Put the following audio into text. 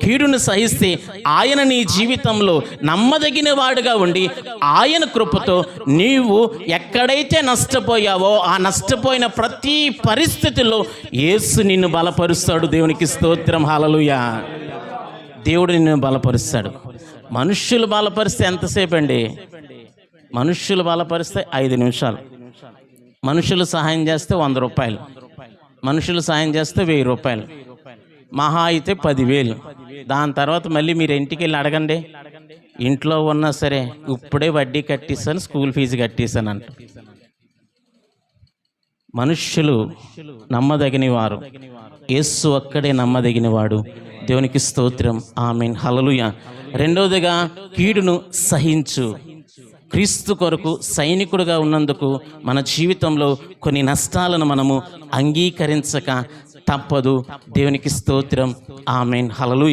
కీడును సహిస్తే ఆయన నీ జీవితంలో నమ్మదగిన వాడుగా ఉండి ఆయన కృపతో నీవు ఎక్కడైతే నష్టపోయావో ఆ నష్టపోయిన ప్రతి పరిస్థితుల్లో యేసు నిన్ను బలపరుస్తాడు. దేవునికి స్తోత్రం. హాలలుయా దేవుడు నిన్ను బలపరుస్తాడు. మనుష్యులు బలపరిస్తే ఎంతసేపు అండి మనుష్యులు బలపరిస్తే ఐదు నిమిషాలు. మనుషులు సహాయం చేస్తే వంద రూపాయలు. మనుషులు సహాయం చేస్తే వెయ్యి రూపాయలు. మహా అయితే పదివేలు. దాని తర్వాత మళ్ళీ మీరు ఇంటికి వెళ్ళి అడగండి. ఇంట్లో ఉన్నా సరే ఇప్పుడే వడ్డీ కట్టిస్తాను స్కూల్ ఫీజు కట్టిస్తాను అంట. మనుష్యులు నమ్మదగిన వారు. యేసు ఒక్కడే నమ్మదగిన వాడు. దేవునికి స్తోత్రం. ఆమెన్. హలలుయ రెండవదిగా కీడును సహించు. క్రీస్తు కొరకు సైనికుడుగా ఉన్నందుకు మన జీవితంలో కొన్ని నష్టాలను మనము అంగీకరించక తప్పదు. దేవునికి స్తోత్రం. ఆమెన్. హలలు